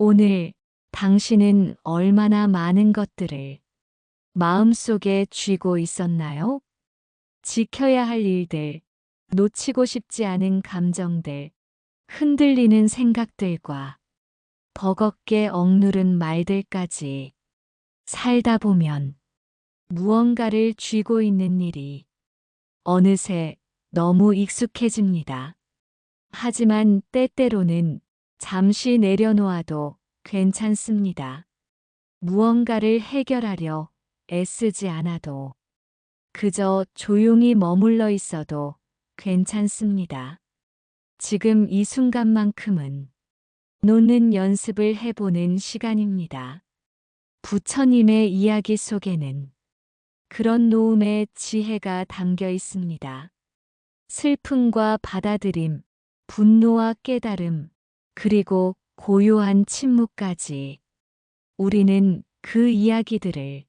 오늘 당신은 얼마나 많은 것들을 마음속에 쥐고 있었나요? 지켜야 할 일들, 놓치고 싶지 않은 감정들, 흔들리는 생각들과 버겁게 억누른 말들까지 살다 보면 무언가를 쥐고 있는 일이 어느새 너무 익숙해집니다. 하지만 때때로는 잠시 내려놓아도 괜찮습니다. 무언가를 해결하려 애쓰지 않아도 그저 조용히 머물러 있어도 괜찮습니다. 지금 이 순간만큼은 놓는 연습을 해보는 시간입니다. 부처님의 이야기 속에는 그런 노음의 지혜가 담겨 있습니다. 슬픔과 받아들임, 분노와 깨달음, 그리고 고요한 침묵까지 우리는 그 이야기들을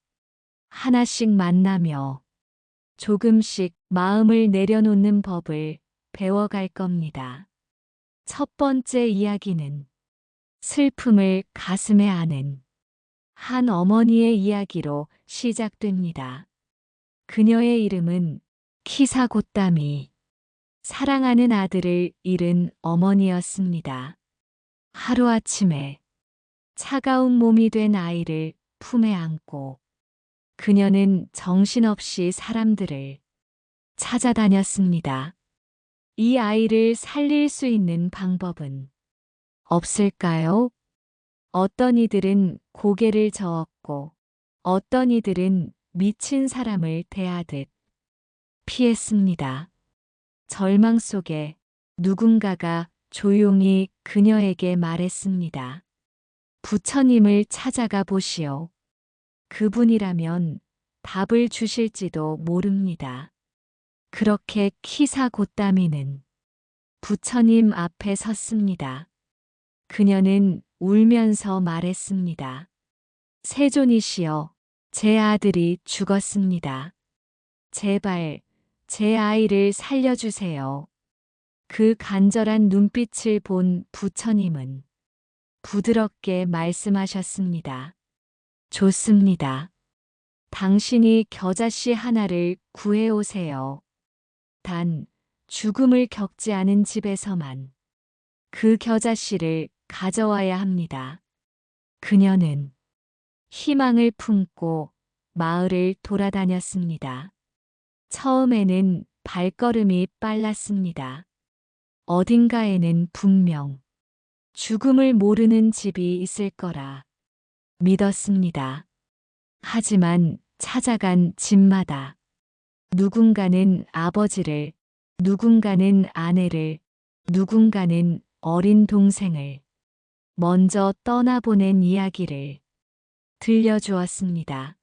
하나씩 만나며 조금씩 마음을 내려놓는 법을 배워갈 겁니다. 첫 번째 이야기는 슬픔을 가슴에 안은 한 어머니의 이야기로 시작됩니다. 그녀의 이름은 키사고땀이 사랑하는 아들을 잃은 어머니였습니다. 하루아침에 차가운 몸이 된 아이를 품에 안고 그녀는 정신없이 사람들을 찾아다녔습니다. 이 아이를 살릴 수 있는 방법은 없을까요? 어떤 이들은 고개를 저었고 어떤 이들은 미친 사람을 대하듯 피했습니다. 절망 속에 누군가가 조용히 그녀에게 말했습니다. 부처님을 찾아가 보시오. 그분이라면 답을 주실지도 모릅니다. 그렇게 키사 곧다미는 부처님 앞에 섰습니다. 그녀는 울면서 말했습니다. 세존이시여, 제 아들이 죽었습니다. 제발 제 아이를 살려주세요. 그 간절한 눈빛을 본 부처님은 부드럽게 말씀하셨습니다. 좋습니다. 당신이 겨자씨 하나를 구해오세요. 단, 죽음을 겪지 않은 집에서만 그 겨자씨를 가져와야 합니다. 그녀는 희망을 품고 마을을 돌아다녔습니다. 처음에는 발걸음이 빨랐습니다. 어딘가에는 분명 죽음을 모르는 집이 있을 거라 믿었습니다. 하지만 찾아간 집마다 누군가는 아버지를, 누군가는 아내를, 누군가는 어린 동생을 먼저 떠나보낸 이야기를 들려주었습니다.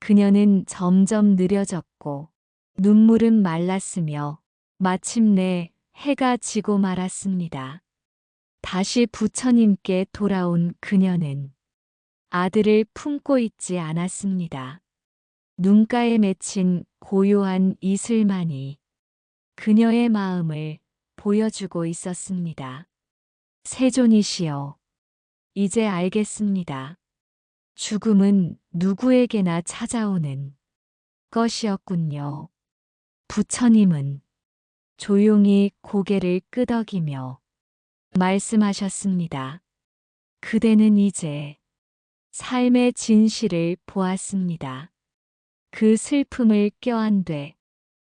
그녀는 점점 느려졌고 눈물은 말랐으며 마침내 해가 지고 말았습니다. 다시 부처님께 돌아온 그녀는 아들을 품고 있지 않았습니다. 눈가에 맺힌 고요한 이슬만이 그녀의 마음을 보여주고 있었습니다. 세존이시여, 이제 알겠습니다. 죽음은 누구에게나 찾아오는 것이었군요. 부처님은 조용히 고개를 끄덕이며 말씀하셨습니다. 그대는 이제 삶의 진실을 보았습니다. 그 슬픔을 껴안되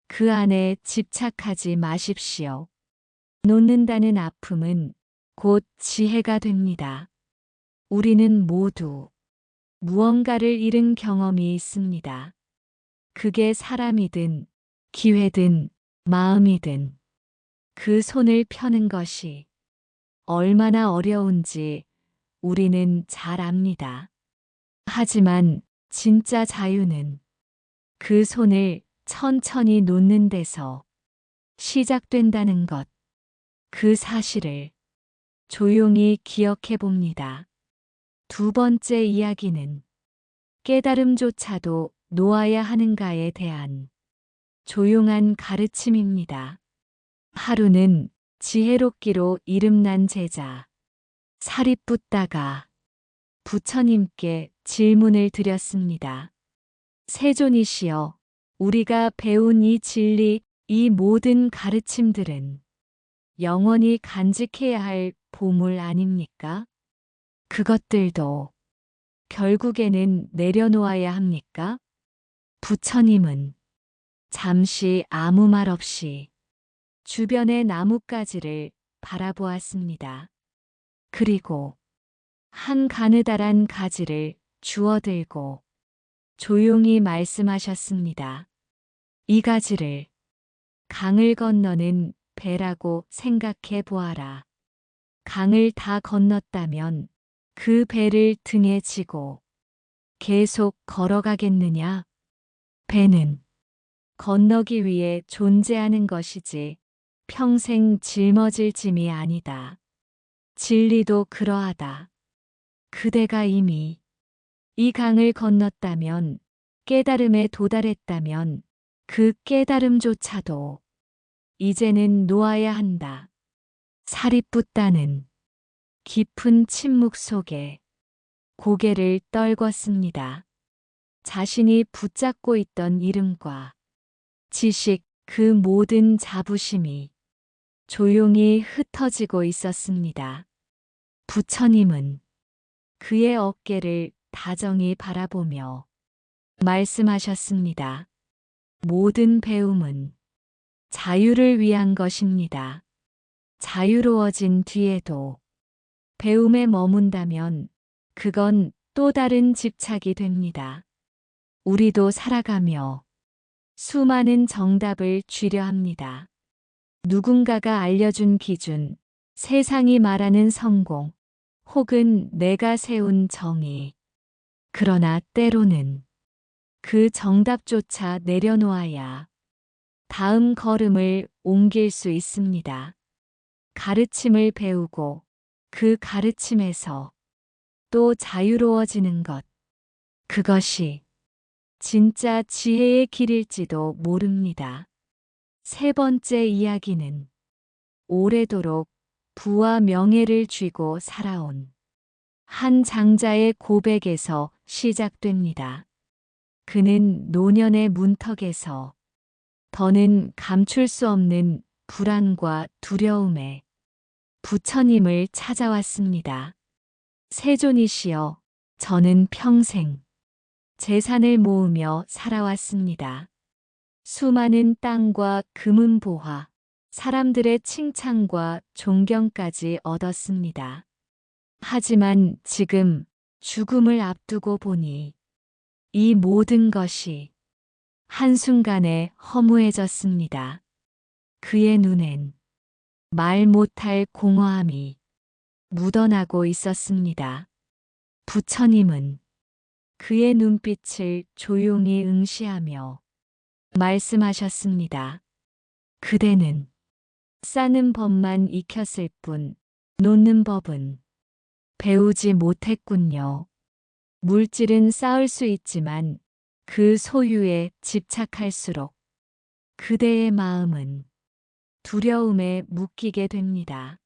그 안에 집착하지 마십시오. 놓는다는 아픔은 곧 지혜가 됩니다. 우리는 모두 무언가를 잃은 경험이 있습니다. 그게 사람이든 기회든 마음이든 그 손을 펴는 것이 얼마나 어려운지 우리는 잘 압니다. 하지만 진짜 자유는 그 손을 천천히 놓는 데서 시작된다는 것, 그 사실을 조용히 기억해 봅니다. 두 번째 이야기는 깨달음조차도 놓아야 하는가에 대한 조용한 가르침입니다. 하루는 지혜롭기로 이름난 제자, 붓다가 부처님께 질문을 드렸습니다. 세존이시여, 우리가 배운 이 진리, 이 모든 가르침들은 영원히 간직해야 할 보물 아닙니까? 그것들도 결국에는 내려놓아야 합니까? 부처님은 잠시 아무 말 없이 주변의 나뭇가지를 바라보았습니다. 그리고 한 가느다란 가지를 주워들고 조용히 말씀하셨습니다. 이 가지를 강을 건너는 배라고 생각해 보아라. 강을 다 건넜다면 그 배를 등에 지고 계속 걸어가겠느냐? 배는 건너기 위해 존재하는 것이지 평생 짊어질 짐이 아니다. 진리도 그러하다. 그대가 이미 이 강을 건넜다면 깨달음에 도달했다면 그 깨달음조차도 이제는 놓아야 한다. 살이 붓다는 깊은 침묵 속에 고개를 떨궜습니다. 자신이 붙잡고 있던 이름과 지식 그 모든 자부심이 조용히 흩어지고 있었습니다. 부처님은 그의 어깨를 다정히 바라보며 말씀하셨습니다. 모든 배움은 자유를 위한 것입니다. 자유로워진 뒤에도 배움에 머문다면 그건 또 다른 집착이 됩니다. 우리도 살아가며 수많은 정답을 쥐려 합니다. 누군가가 알려준 기준, 세상이 말하는 성공, 혹은 내가 세운 정의. 그러나 때로는 그 정답조차 내려놓아야 다음 걸음을 옮길 수 있습니다. 가르침을 배우고 그 가르침에서 또 자유로워지는 것. 그것이 진짜 지혜의 길일지도 모릅니다. 세 번째 이야기는 오래도록 부와 명예를 쥐고 살아온 한 장자의 고백에서 시작됩니다. 그는 노년의 문턱에서 더는 감출 수 없는 불안과 두려움에 부처님을 찾아왔습니다. 세존이시여, 저는 평생 재산을 모으며 살아왔습니다. 수많은 땅과 금은 보화, 사람들의 칭찬과 존경까지 얻었습니다. 하지만 지금 죽음을 앞두고 보니 이 모든 것이 한순간에 허무해졌습니다. 그의 눈엔 말 못할 공허함이 묻어나고 있었습니다. 부처님은 그의 눈빛을 조용히 응시하며 말씀하셨습니다. 그대는 싸는 법만 익혔을 뿐 놓는 법은 배우지 못했군요. 물질은 쌓을 수 있지만 그 소유에 집착할수록 그대의 마음은 두려움에 묶이게 됩니다.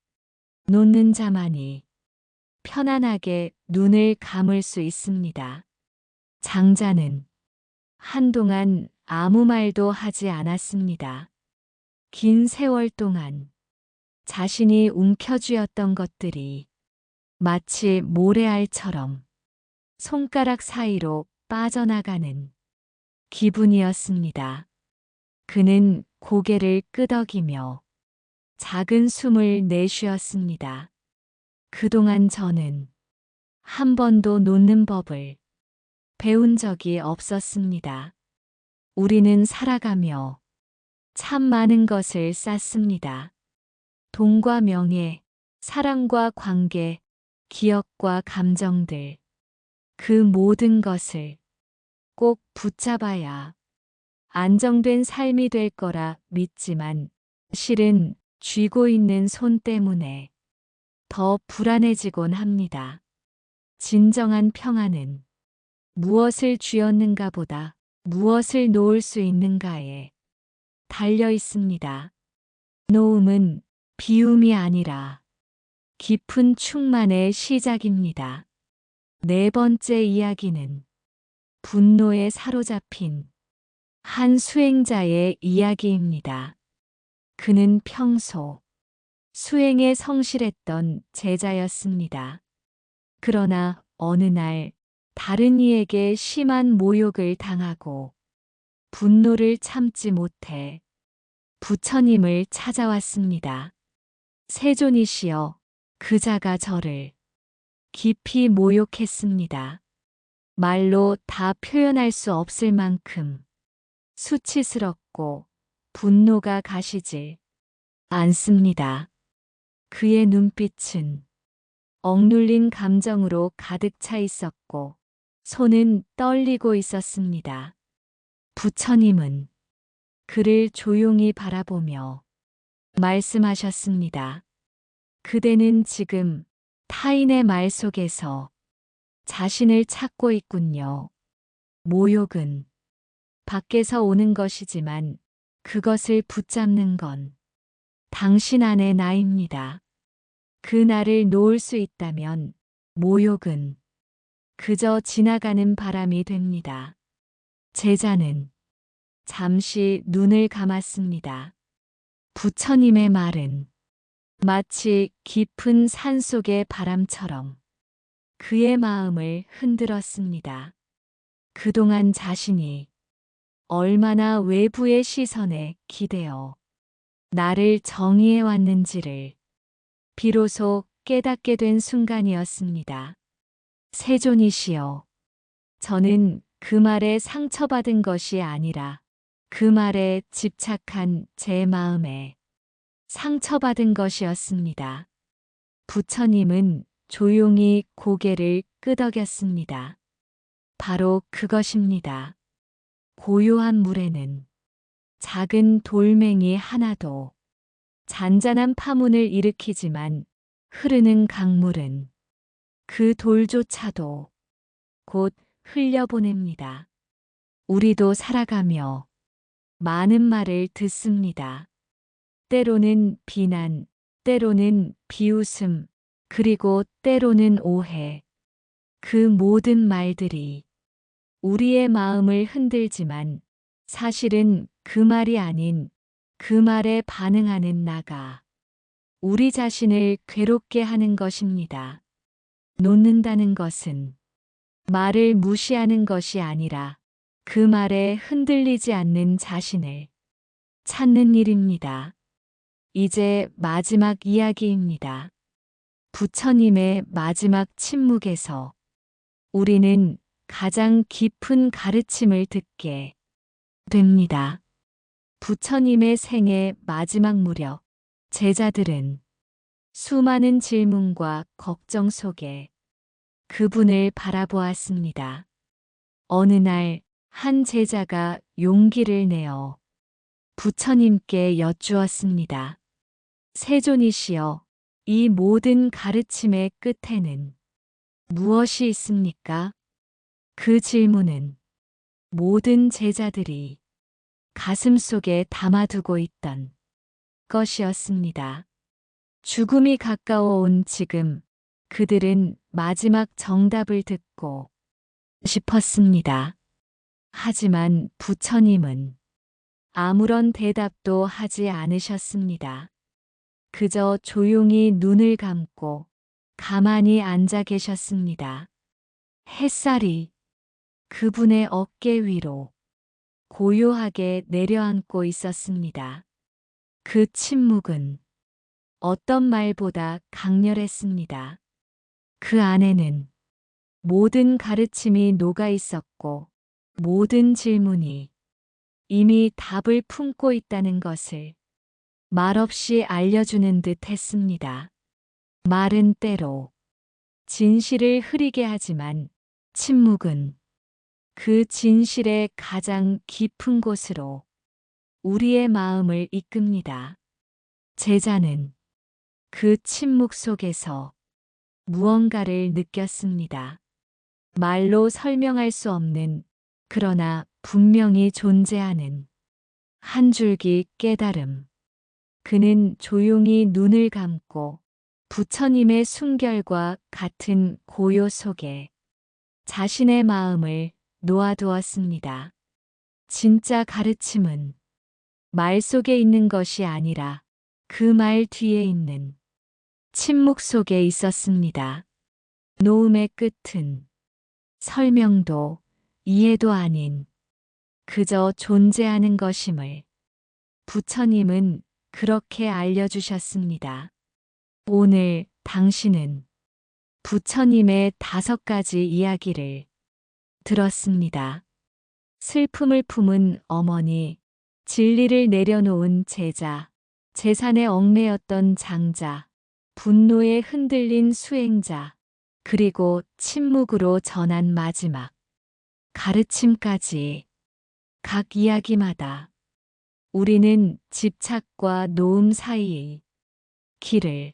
놓는 자만이 편안하게 눈을 감을 수 있습니다. 장자는 한동안 아무 말도 하지 않았습니다. 긴 세월 동안 자신이 움켜쥐었던 것들이 마치 모래알처럼 손가락 사이로 빠져나가는 기분이었습니다. 그는 고개를 끄덕이며 작은 숨을 내쉬었습니다. 그동안 저는 한 번도 놓는 법을 배운 적이 없었습니다. 우리는 살아가며 참 많은 것을 쌓습니다. 돈과 명예, 사랑과 관계, 기억과 감정들. 그 모든 것을 꼭 붙잡아야 안정된 삶이 될 거라 믿지만 실은 쥐고 있는 손 때문에 더 불안해지곤 합니다. 진정한 평안은 무엇을 쥐었는가 보다 무엇을 놓을 수 있는가에 달려 있습니다. 놓음은 비움이 아니라 깊은 충만의 시작입니다. 네 번째 이야기는 분노에 사로잡힌 한 수행자의 이야기입니다. 그는 평소 수행에 성실했던 제자였습니다. 그러나 어느 날 다른 이에게 심한 모욕을 당하고 분노를 참지 못해 부처님을 찾아왔습니다. 세존이시여, 그자가 저를 깊이 모욕했습니다. 말로 다 표현할 수 없을 만큼 수치스럽고 분노가 가시질 않습니다. 그의 눈빛은 억눌린 감정으로 가득 차 있었고 손은 떨리고 있었습니다. 부처님은 그를 조용히 바라보며 말씀하셨습니다. 그대는 지금 타인의 말 속에서 자신을 찾고 있군요. 모욕은 밖에서 오는 것이지만 그것을 붙잡는 건 당신 안의 나입니다. 그 나를 놓을 수 있다면 모욕은 그저 지나가는 바람이 됩니다. 제자는 잠시 눈을 감았습니다. 부처님의 말은 마치 깊은 산 속의 바람처럼 그의 마음을 흔들었습니다. 그동안 자신이 얼마나 외부의 시선에 기대어 나를 정의해 왔는지를 비로소 깨닫게 된 순간이었습니다. 세존이시여, 저는 그 말에 상처받은 것이 아니라 그 말에 집착한 제 마음에 상처받은 것이었습니다. 부처님은 조용히 고개를 끄덕였습니다. 바로 그것입니다. 고요한 물에는 작은 돌멩이 하나도 잔잔한 파문을 일으키지만 흐르는 강물은 그 돌조차도 곧 흘려보냅니다. 우리도 살아가며 많은 말을 듣습니다. 때로는 비난, 때로는 비웃음, 그리고 때로는 오해. 그 모든 말들이 우리의 마음을 흔들지만 사실은 그 말이 아닌 그 말에 반응하는 나가 우리 자신을 괴롭게 하는 것입니다. 놓는다는 것은 말을 무시하는 것이 아니라 그 말에 흔들리지 않는 자신을 찾는 일입니다. 이제 마지막 이야기입니다. 부처님의 마지막 침묵에서 우리는 가장 깊은 가르침을 듣게 됩니다. 부처님의 생애 마지막 무렵 제자들은 수많은 질문과 걱정 속에 그분을 바라보았습니다. 어느 날 한 제자가 용기를 내어 부처님께 여쭈었습니다. 세존이시여, 이 모든 가르침의 끝에는 무엇이 있습니까? 그 질문은 모든 제자들이 가슴 속에 담아두고 있던 것이었습니다. 죽음이 가까워 온 지금 그들은 마지막 정답을 듣고 싶었습니다. 하지만 부처님은 아무런 대답도 하지 않으셨습니다. 그저 조용히 눈을 감고 가만히 앉아 계셨습니다. 햇살이 그분의 어깨 위로 고요하게 내려앉고 있었습니다. 그 침묵은 어떤 말보다 강렬했습니다. 그 안에는 모든 가르침이 녹아 있었고 모든 질문이 이미 답을 품고 있다는 것을 말없이 알려주는 듯 했습니다. 말은 때로 진실을 흐리게 하지만 침묵은 그 진실의 가장 깊은 곳으로 우리의 마음을 이끕니다. 제자는 그 침묵 속에서 무언가를 느꼈습니다. 말로 설명할 수 없는 그러나 분명히 존재하는 한 줄기 깨달음. 그는 조용히 눈을 감고 부처님의 순결과 같은 고요 속에 자신의 마음을 놓아두었습니다. 진짜 가르침은 말 속에 있는 것이 아니라 그 말 뒤에 있는 침묵 속에 있었습니다. 노음의 끝은 설명도 이해도 아닌 그저 존재하는 것임을 부처님은 그렇게 알려주셨습니다. 오늘 당신은 부처님의 다섯 가지 이야기를 들었습니다. 슬픔을 품은 어머니, 진리를 내려놓은 제자, 재산에 얽매였던 장자, 분노에 흔들린 수행자, 그리고 침묵으로 전한 마지막 가르침까지 각 이야기마다 우리는 집착과 노음 사이의 길을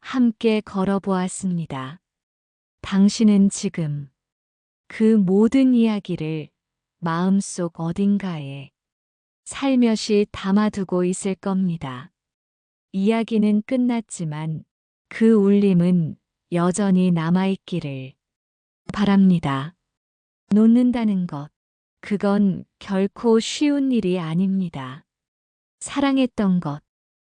함께 걸어보았습니다. 당신은 지금 그 모든 이야기를 마음속 어딘가에 살며시 담아두고 있을 겁니다. 이야기는 끝났지만 그 울림은 여전히 남아있기를 바랍니다. 놓는다는 것, 그건 결코 쉬운 일이 아닙니다. 사랑했던 것,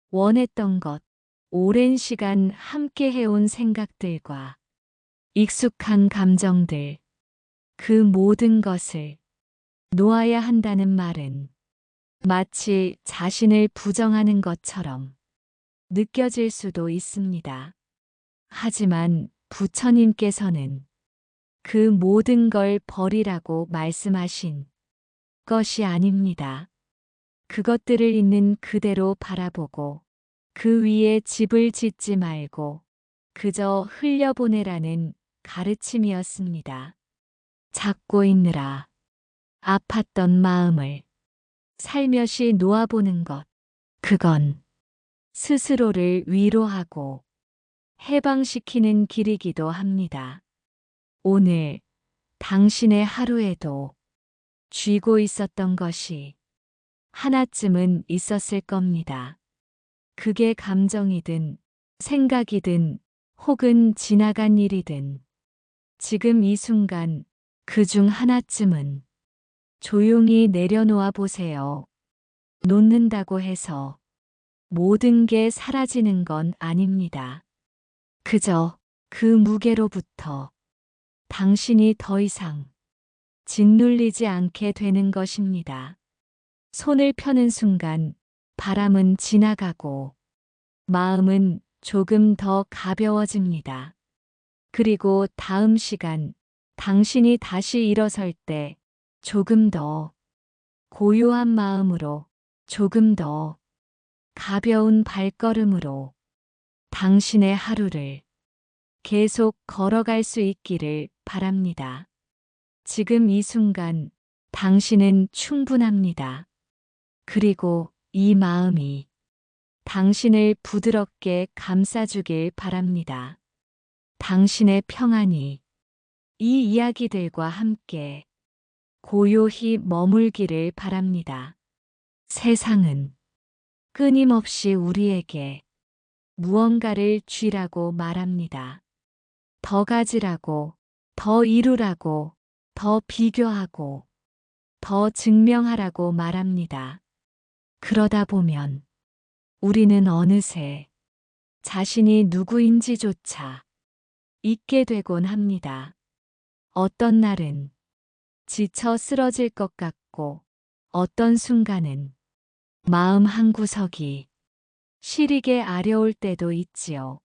원했던 것, 오랜 시간 함께 해온 생각들과 익숙한 감정들, 그 모든 것을 놓아야 한다는 말은 마치 자신을 부정하는 것처럼 느껴질 수도 있습니다. 하지만 부처님께서는 그 모든 걸 버리라고 말씀하신 것이 아닙니다. 그것들을 있는 그대로 바라보고 그 위에 집을 짓지 말고 그저 흘려보내라는 가르침이었습니다. 잡고 있느라 아팠던 마음을 살며시 놓아보는 것, 그건 스스로를 위로하고 해방시키는 길이기도 합니다. 오늘 당신의 하루에도 쥐고 있었던 것이 하나쯤은 있었을 겁니다. 그게 감정이든 생각이든 혹은 지나간 일이든 지금 이 순간 그 중 하나쯤은 조용히 내려놓아 보세요. 놓는다고 해서 모든 게 사라지는 건 아닙니다. 그저 그 무게로부터 당신이 더 이상 짓눌리지 않게 되는 것입니다. 손을 펴는 순간 바람은 지나가고 마음은 조금 더 가벼워집니다. 그리고 다음 시간 당신이 다시 일어설 때 조금 더 고요한 마음으로 조금 더 가벼운 발걸음으로 당신의 하루를 계속 걸어갈 수 있기를 바랍니다. 지금 이 순간 당신은 충분합니다. 그리고 이 마음이 당신을 부드럽게 감싸주길 바랍니다. 당신의 평안이 이 이야기들과 함께 고요히 머물기를 바랍니다. 세상은 끊임없이 우리에게 무언가를 쥐라고 말합니다. 더 가지라고, 더 이루라고, 더 비교하고, 더 증명하라고 말합니다. 그러다 보면 우리는 어느새 자신이 누구인지조차 잊게 되곤 합니다. 어떤 날은 지쳐 쓰러질 것 같고 어떤 순간은 마음 한구석이 시리게 아려올 때도 있지요.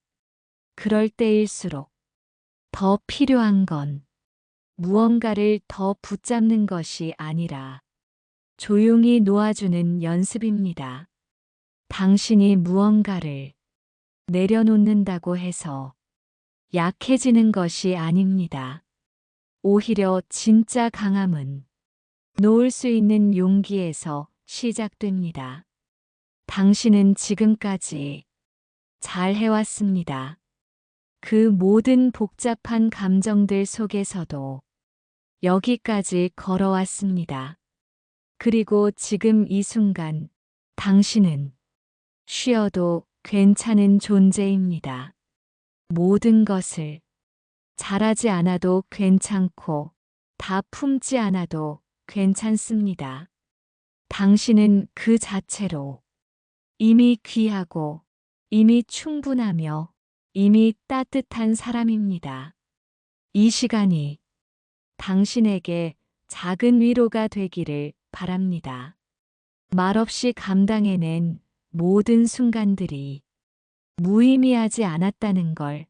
그럴 때일수록 더 필요한 건 무언가를 더 붙잡는 것이 아니라 조용히 놓아주는 연습입니다. 당신이 무언가를 내려놓는다고 해서 약해지는 것이 아닙니다. 오히려 진짜 강함은 놓을 수 있는 용기에서 시작됩니다. 당신은 지금까지 잘 해왔습니다. 그 모든 복잡한 감정들 속에서도 여기까지 걸어왔습니다. 그리고 지금 이 순간 당신은 쉬어도 괜찮은 존재입니다. 모든 것을 잘하지 않아도 괜찮고 다 품지 않아도 괜찮습니다. 당신은 그 자체로 이미 귀하고 이미 충분하며 이미 따뜻한 사람입니다. 이 시간이 당신에게 작은 위로가 되기를 바랍니다. 말없이 감당해낸 모든 순간들이 무의미하지 않았다는 걸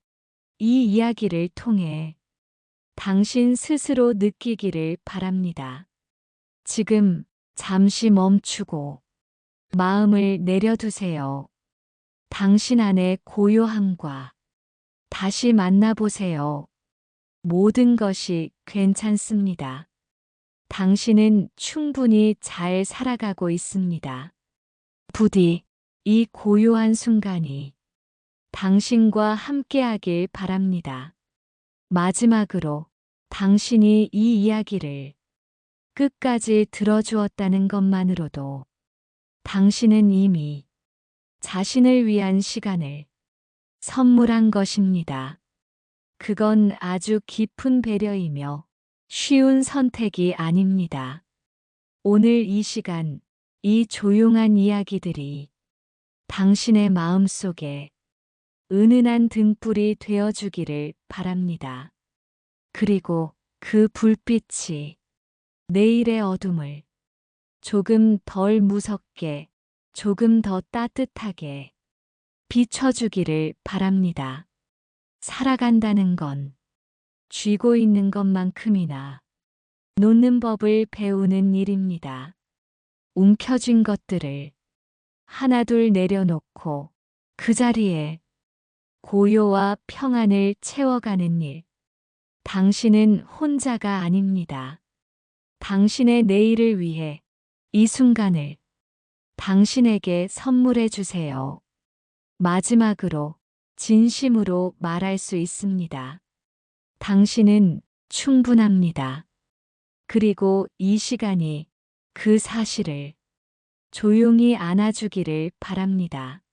이 이야기를 통해 당신 스스로 느끼기를 바랍니다. 지금 잠시 멈추고 마음을 내려두세요. 당신 안의 고요함과 다시 만나보세요. 모든 것이 괜찮습니다. 당신은 충분히 잘 살아가고 있습니다. 부디 이 고요한 순간이 당신과 함께하길 바랍니다. 마지막으로 당신이 이 이야기를 끝까지 들어주었다는 것만으로도 당신은 이미 자신을 위한 시간을 선물한 것입니다. 그건 아주 깊은 배려이며 쉬운 선택이 아닙니다. 오늘 이 시간, 이 조용한 이야기들이 당신의 마음 속에 은은한 등불이 되어주기를 바랍니다. 그리고 그 불빛이 내일의 어둠을 조금 덜 무섭게, 조금 더 따뜻하게 비춰주기를 바랍니다. 살아간다는 건 쥐고 있는 것만큼이나 놓는 법을 배우는 일입니다. 움켜쥔 것들을 하나둘 내려놓고 그 자리에 고요와 평안을 채워가는 일. 당신은 혼자가 아닙니다. 당신의 내일을 위해 이 순간을 당신에게 선물해 주세요. 마지막으로 진심으로 말할 수 있습니다. 당신은 충분합니다. 그리고 이 시간이 그 사실을 조용히 안아주기를 바랍니다.